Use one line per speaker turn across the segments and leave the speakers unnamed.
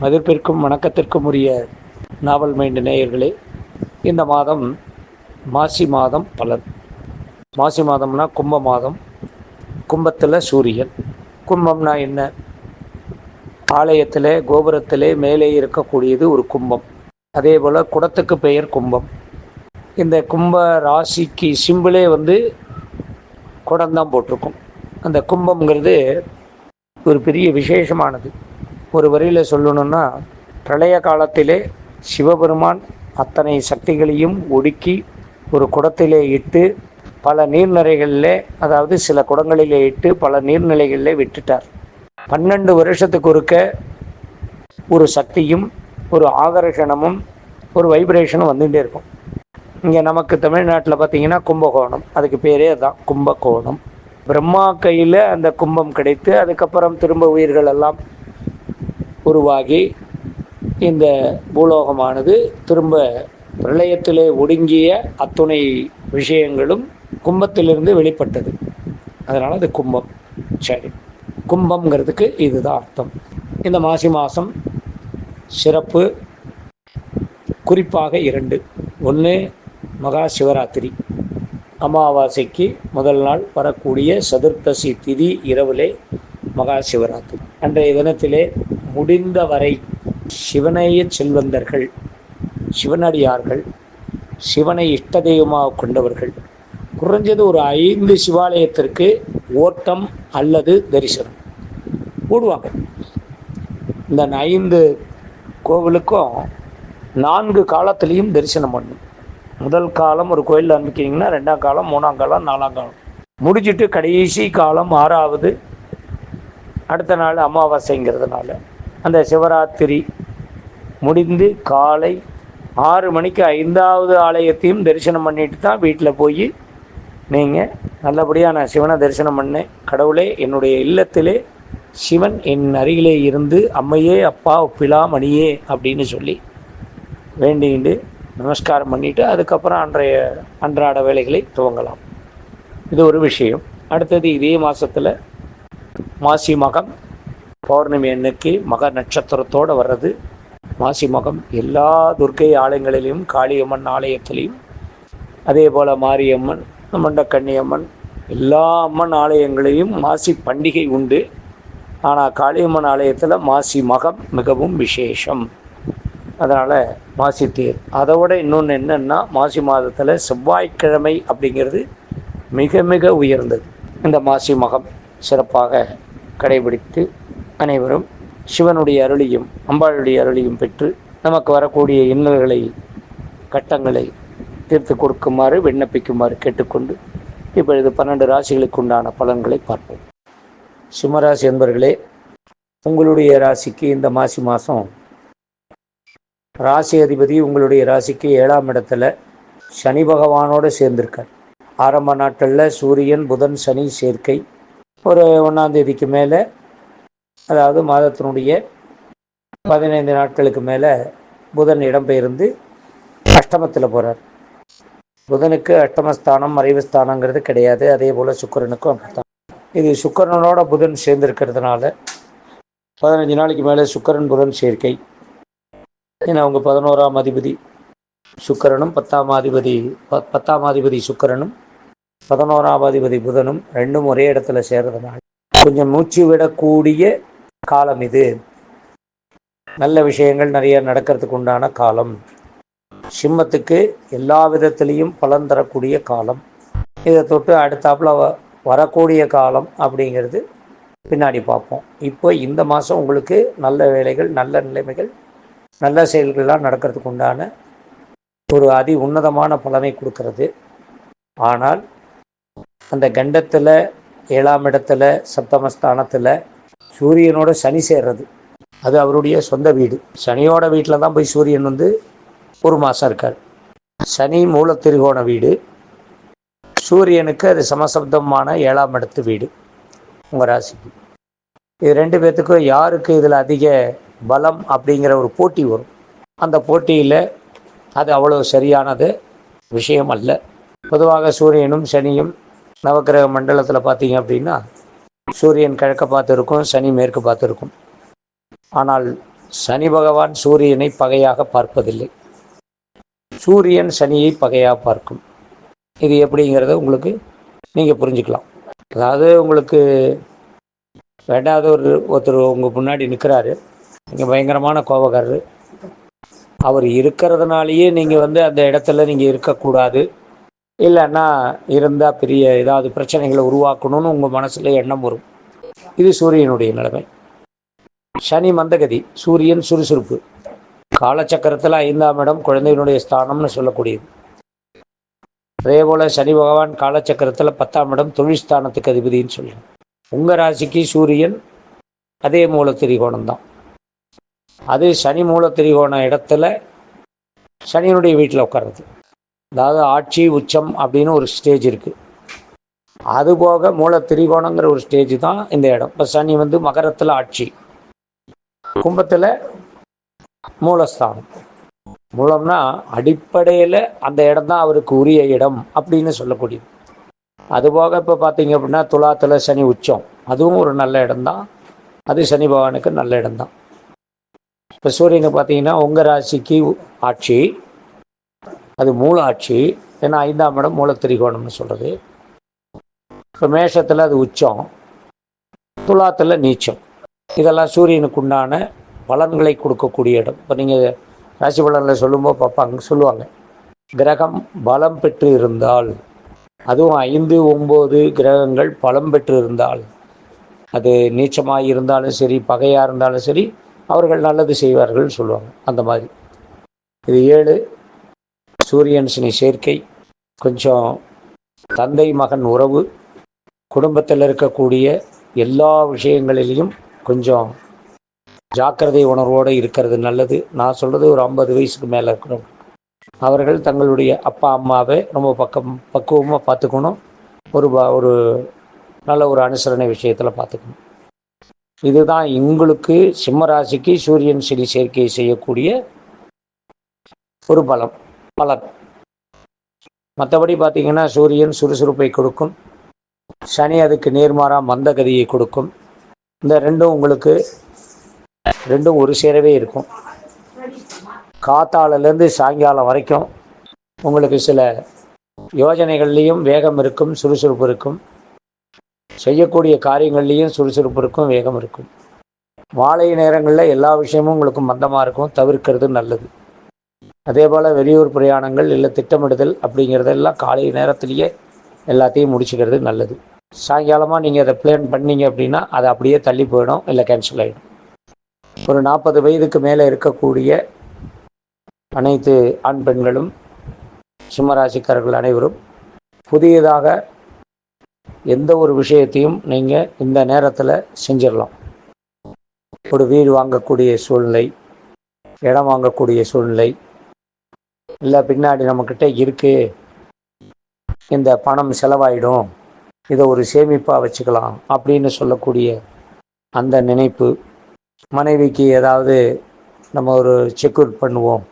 மதிப்பிற்கும் வணக்கத்திற்கும் உரிய நாவல் மைண்டு நேயர்களே இந்த மாதம் மாசி மாதம் பலன். மாசி மாதம்னா கும்ப மாதம். கும்பத்தில் சூரியன். கும்பம்னா என்ன? ஆலயத்தில் கோபுரத்திலே மேலே இருக்கக்கூடியது ஒரு கும்பம். அதே போல் குடத்துக்கு பெயர் கும்பம். இந்த கும்ப ராசிக்கு சிம்பிளே வந்து குடம்தான் போட்டிருக்கும். அந்த கும்பம்ங்கிறது ஒரு பெரிய விசேஷமானது. ஒரு வரியில் சொல்லணும்னா பிரளய காலத்திலே சிவபெருமான் அத்தனை சக்திகளையும் ஒடுக்கி ஒரு குடத்திலே இட்டு பல நீர்நிலைகளில் அதாவது சில குடங்களிலே இட்டு பல நீர்நிலைகளிலே விட்டுட்டார். பன்னெண்டு வருஷத்துக்கு ஒருக்க ஒரு சக்தியும் ஒரு ஆகர்ஷணமும் ஒரு வைப்ரேஷனும் வந்துகிட்டே இருக்கும். இங்கே நமக்கு தமிழ்நாட்டில் பார்த்தீங்கன்னா கும்பகோணம். அதுக்கு பேரே தான் கும்பகோணம். பிரம்மா கையில் அந்த கும்பம் கிடைத்து அதுக்கப்புறம் திரும்ப உயிர்கள் எல்லாம் உருவாகி இந்த பூலோகமானது திரும்ப பிரளயத்திலே ஒடுங்கிய அத்துணை விஷயங்களும் கும்பத்திலிருந்து வெளிப்பட்டது. அதனால் அது கும்பம். சரி. கும்பம்ங்கிறதுக்கு இதுதான் அர்த்தம். இந்த மாசி மாதம் சிறப்பு. குறிப்பாக இரண்டு. ஒன்று மகா சிவராத்திரி. அமாவாசைக்கு முதல் நாள் வரக்கூடிய சதுர்த்தசி திதி இரவிலே மகா சிவராத்திரி. அன்றைய தினத்திலே முடிந்தவரை சிவனைய செல்வந்தர்கள் சிவனடியார்கள் சிவனை இஷ்ட தெய்வமாக கொண்டவர்கள். குறைஞ்சது ஒரு ஐந்து சிவாலயத்திற்கு ஓட்டம் அல்லது தரிசனம். போடுவாங்க இந்த ஐந்து கோவிலுக்கும் நான்கு காலத்திலையும் தரிசனம் பண்ணும். முதல் காலம் ஒரு கோயிலில் அனுப்பிக்கிறீங்கன்னா ரெண்டாம் காலம் மூணாம் காலம் நாலாம் காலம். முடிச்சுட்டு கடைசி காலம் ஆறாவது அடுத்த நாள் அமாவாசைங்கிறதுனால. அந்த சிவராத்திரி முடிந்து காலை ஆறு மணிக்கு ஐந்தாவது ஆலயத்தையும் தரிசனம் பண்ணிட்டு தான் வீட்டில் போய் நீங்கள் நல்லபடியாக நான் சிவனை தரிசனம் பண்ணேன். கடவுளே என்னுடைய இல்லத்திலே சிவன் என் அருகிலே இருந்து அம்மையே அப்பா பிலா மணியே அப்படின்னு சொல்லி வேண்டிகிட்டு நமஸ்காரம் பண்ணிவிட்டு அதுக்கப்புறம் அன்றைய அன்றாட வேலைகளை துவங்கலாம். இது ஒரு விஷயம். அடுத்தது இதே மாதத்தில் மாசி மகம். பௌர்ணமி அன்னைக்கு மக நட்சத்திரத்தோடு வர்றது. மாசி மகம் எல்லா துர்க்கை ஆலயங்களிலும் காளியம்மன் ஆலயத்திலையும். அதே போல் மாரியம்மன் மண்டக்கண்ணியம்மன் எல்லா அம்மன் ஆலயங்களையும் மாசி பண்டிகை உண்டு. ஆனால் காளியம்மன் ஆலயத்தில் மாசி மகம் மிகவும் விசேஷம். அதனால் மாசி தேர். அதை விட இன்னொன்று என்னென்னா மாசி மாதத்தில் செவ்வாய்க்கிழமை அப்படிங்கிறது மிக மிக உயர்ந்தது. இந்த மாசி மகம் சிறப்பாக கடைபிடித்து அனைவரும் சிவனுடைய அருளியும் அம்பாளுடைய அருளியும் பெற்று நமக்கு வரக்கூடிய இன்னல்களை கட்டங்களை தீர்த்து கொடுக்குமாறு விண்ணப்பிக்குமாறு கேட்டுக்கொண்டு இப்பொழுது பன்னெண்டு ராசிகளுக்கு உண்டான பலன்களை பார்ப்போம். சிம்மராசி என்பர்களே உங்களுடைய ராசிக்கு இந்த மாசி மாதம் ராசி அதிபதி உங்களுடைய ராசிக்கு ஏழாம் இடத்துல சனி பகவானோடு சேர்ந்திருக்கார். ஆரம்ப நாட்களில் சூரியன் புதன் சனி சேர்க்கை. ஒரு ஒன்றாம் தேதிக்கு மேலே அதாவது மாதத்தினுடைய பதினைந்து நாட்களுக்கு மேலே புதன் இடம்பெயர்ந்து அஷ்டமத்தில் போகிறார் புதனுக்கு அஷ்டமஸ்தானம் மறைவு ஸ்தானங்கிறது கிடையாது. அதே போல் சுக்கரனுக்கும் அப்படித்தான். இது சுக்கரனோட புதன் சேர்ந்திருக்கிறதுனால பதினஞ்சு நாளைக்கு மேலே சுக்கரன் புதன் சேர்க்கை. ஏன்னா அவங்க பதினோராம் அதிபதி சுக்கரனும் பத்தாம் அதிபதி ப பத்தாம் அதிபதி சுக்கரனும் பதினோராம் அதிபதி புதனும் ரெண்டும் ஒரே இடத்துல சேர்றதுனால கொஞ்சம் மூச்சு விடக்கூடிய காலம் இது. நல்ல விஷயங்கள் நிறைய நடக்கிறதுக்கு உண்டான காலம். சிம்மத்துக்கு எல்லா விதத்திலையும் பலன் தரக்கூடிய காலம். இதை தொட்டு அடுத்தாப்புல வ வரக்கூடிய காலம் அப்படிங்கிறது பின்னாடி பார்ப்போம். இப்போ இந்த மாதம் உங்களுக்கு நல்ல வேலைகள் நல்ல நிலைமைகள் நல்ல செயல்கள்லாம் நடக்கிறதுக்கு உண்டான ஒரு அதி உன்னதமான பலனை கொடுக்கறது. ஆனால் அந்த கண்டத்தில் ஏழாம் இடத்துல சப்தமஸ்தானத்தில் சூரியனோட சனி சேர்றது. அது அவருடைய சொந்த வீடு. சனியோட வீட்டில் தான் போய் சூரியன் வந்து ஒரு மாதம் இருக்கார். சனி மூலத்திருகோண வீடு. சூரியனுக்கு அது சமசப்தமான ஏழாம் இடத்து வீடு. உங்கள் ராசிக்கு. இது ரெண்டு பேர்த்துக்கும் யாருக்கு இதில் அதிக பலம் அப்படிங்கிற ஒரு போட்டி வரும். அந்த போட்டியில் அது அவ்வளோ சரியானது விஷயம் அல்ல. பொதுவாக சூரியனும் சனியும் நவக்கிரக மண்டலத்தில் பார்த்தீங்க அப்படின்னா சூரியன் கிழக்க பார்த்துருக்கும் சனி மேற்கு பார்த்துருக்கும். ஆனால் சனி பகவான் சூரியனை பகையாக பார்ப்பதில்லை. சூரியன் சனியை பகையாக பார்க்கும். இது எப்படிங்கிறத உங்களுக்கு நீங்கள் புரிஞ்சுக்கலாம். அதாவது உங்களுக்கு வேண்டாத ஒரு ஒருத்தர் உங்கள் முன்னாடி நிற்கிறாரு நீங்கள் பயங்கரமான கோபக்காரர். அவர் இருக்கிறதுனாலேயே நீங்கள் வந்து அந்த இடத்துல நீங்கள் இருக்கக்கூடாது. இல்லைன்னா இருந்தால் பெரிய ஏதாவது பிரச்சனைகளை உருவாக்கணும்னு உங்கள் மனசில் எண்ணம் வரும். இது சூரியனுடைய நிலைமை. சனி மந்தகதி சூரியன் சுறுசுறுப்பு. காலச்சக்கரத்தில் ஐந்தாம் இடம் குழந்தையினுடைய ஸ்தானம்னு சொல்லக்கூடியது. அதே போல் சனி பகவான் காலச்சக்கரத்தில் பத்தாம் இடம் தொழில் ஸ்தானத்துக்கு அதிபதின்னு சொல்லுவோம் உங்கள் ராசிக்கு சூரியன் அதே மூல திரிகோணம் தான். அது சனி மூல திரிகோண இடத்துல சனியினுடைய வீட்டில் உட்கார்றது. அதாவது ஆட்சி உச்சம் அப்படின்னு ஒரு ஸ்டேஜ் இருக்குது அதுபோக மூல திரிகோணங்கிற ஒரு ஸ்டேஜ் தான் இந்த இடம். இப்போ சனி வந்து மகரத்தில் ஆட்சி. கும்பத்தில் மூலஸ்தானம். மூலம்னா அடிப்படையில் அந்த இடம் தான் அவருக்கு உரிய இடம் அப்படின்னு சொல்லக்கூடியது. அதுபோக இப்போ பார்த்தீங்க அப்படின்னா துலாத்தில் சனி உச்சம். அதுவும் ஒரு நல்ல இடம்தான் அது சனி பகவானுக்கு நல்ல இடம்தான் இப்போ சூரியனை பார்த்தீங்கன்னா உங்கள் ராசிக்கு ஆட்சி. அது மூல ஆட்சி ஏன்னா ஐந்தாம் இடம் மூல திரிகோணம்னு சொல்கிறது இப்போ மேஷத்தில் அது உச்சம். துலாத்தில் நீச்சம். இதெல்லாம் சூரியனுக்கு உண்டான பலன்களை கொடுக்கக்கூடிய இடம். இப்போ நீங்கள் ராசி பலனில் சொல்லும்போது பார்ப்பாங்க சொல்லுவாங்க. கிரகம் பலம் பெற்று இருந்தால் அதுவும் ஐந்து ஒம்பது கிரகங்கள் பலம் பெற்று இருந்தால் அது நீச்சமாக இருந்தாலும் சரி பகையாக இருந்தாலும் சரி அவர்கள் நல்லது செய்வார்கள் சொல்லுவாங்க. அந்த மாதிரி. இது ஏழு சூரியன் சனி சேர்க்கை கொஞ்சம் தந்தை மகன் உறவு குடும்பத்தில் இருக்கக்கூடிய எல்லா விஷயங்களிலையும் கொஞ்சம் ஜாக்கிரதை உணர்வோடு இருக்கிறது நல்லது. நான் சொல்கிறது ஒரு ஐம்பது வயசுக்கு மேலே இருக்கிறோம் அவர்கள் தங்களுடைய அப்பா அம்மாவை ரொம்ப பக்கம் பக்குவமாக பார்த்துக்கணும். ஒரு ஒரு நல்ல ஒரு அனுசரணை விஷயத்தில் பார்த்துக்கணும். இதுதான் உங்களுக்கு சிம்மராசிக்கு சூரியன் சனி சேர்க்கையை செய்யக்கூடிய ஒரு பலம். பலன் மற்றபடி பார்த்தீங்கன்னா சூரியன் சுறுசுறுப்பை கொடுக்கும். சனி அதுக்கு நேர்மாறாக மந்தகதியை கொடுக்கும். இந்த ரெண்டும் உங்களுக்கு ரெண்டும் ஒரு சேரவே இருக்கும். காத்தாலேருந்து சாயங்காலம் வரைக்கும் உங்களுக்கு சில யோஜனைகள்லேயும் வேகம் இருக்கும் சுறுசுறுப்பு இருக்கும். செய்யக்கூடிய காரியங்கள்லேயும் சுறுசுறுப்பு இருக்கும் வேகம் இருக்கும். மாலை நேரங்களில் எல்லா விஷயமும் உங்களுக்கு மந்தமாக இருக்கும் தவிர்க்கிறது நல்லது. அதே போல் வெளியூர் பிரயாணங்கள் இல்லை திட்டமிடுதல் அப்படிங்கிறதெல்லாம் காலை நேரத்திலேயே எல்லாத்தையும் முடிச்சுக்கிறது நல்லது. சாயங்காலமாக நீங்கள் அதை பிளான் பண்ணீங்க அப்படின்னா அதை அப்படியே தள்ளி போயிடும் இல்லை கேன்சல் ஆகிடும் ஒரு நாற்பது வயதுக்கு மேலே இருக்கக்கூடிய அனைத்து ஆண் பெண்களும் சிம்மராசிக்காரர்கள் அனைவரும் புதியதாக எந்த ஒரு விஷயத்தையும் நீங்கள் இந்த நேரத்தில் செஞ்சிடலாம். ஒரு வீடு வாங்கக்கூடிய சூழ்நிலை இடம் வாங்கக்கூடிய சூழ்நிலை இல்லை பின்னாடி நம்மக்கிட்ட இருக்குது இந்த பணம் செலவாயிடும். இதை ஒரு சேமிப்பாக வச்சுக்கலாம் அப்படின்னு சொல்லக்கூடிய அந்த நினைப்பு. மனைவிக்கு ஏதாவது நம்ம ஒரு செக்யூர் பண்ணுவோம்.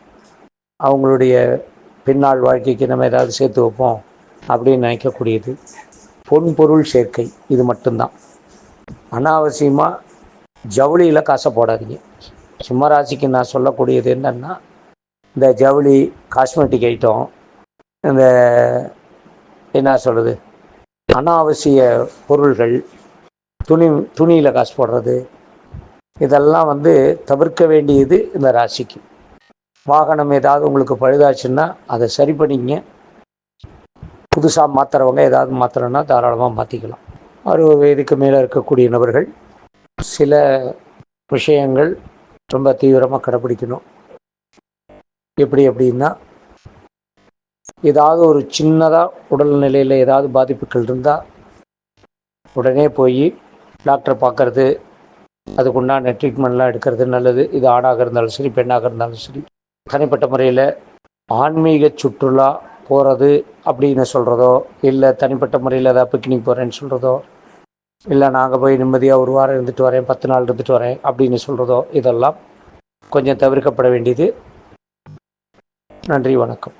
அவங்களுடைய பின்னாள் வாழ்க்கைக்கு நம்ம ஏதாவது சேர்த்து வைப்போம் அப்படின்னு நினைக்கக்கூடியது. பொன் பொருள் சேர்க்கை இது மட்டும்தான். அனாவசியமாக ஜவுளியில் காசை போடாதீங்க. சிம்மராசிக்கு நான் சொல்லக்கூடியது என்னென்னா இந்த ஜவுளி காஸ்மெட்டிக் ஐட்டம் இந்த என்ன சொல்கிறது அனாவசிய பொருள்கள் துணி துணியில் காசு போடுறது இதெல்லாம் வந்து தவிர்க்க வேண்டியது இந்த ராசிக்கு. வாகனம் ஏதாவது உங்களுக்கு பழுதாச்சுன்னா அதை சரி பண்ணிங்க புதுசாக மாற்றுறவங்க ஏதாவது மாற்றுறோன்னா தாராளமாக மாற்றிக்கலாம் அறுபது வயதுக்கு மேலே இருக்கக்கூடிய நபர்கள் சில விஷயங்கள் ரொம்ப தீவிரமாக கடைப்பிடிக்கணும் எப்படி அப்படின்னா ஏதாவது ஒரு சின்னதாக உடல்நிலையில் ஏதாவது பாதிப்புகள் இருந்தால் உடனே போய் டாக்டர் பார்க்கறது அதுக்குண்டான ட்ரீட்மெண்ட்லாம் எடுக்கிறது நல்லது. இது ஆணாக இருந்தாலும் சரி பெண்ணாக இருந்தாலும் சரி. தனிப்பட்ட முறையில் ஆன்மீக சுற்றுலா போகிறது அப்படின்னு சொல்கிறதோ இல்லை தனிப்பட்ட முறையில் ஏதாவது பிக்னிக் போகிறேன்னு சொல்கிறதோ இல்லை நாங்கள் போய் நிம்மதியாக ஒரு வாரம் இருந்துட்டு வரேன் பத்து நாள் இருந்துட்டு வரேன் அப்படின்னு சொல்கிறதோ இதெல்லாம் கொஞ்சம் தவிர்க்கப்பட வேண்டியது. நன்றி வணக்கம்.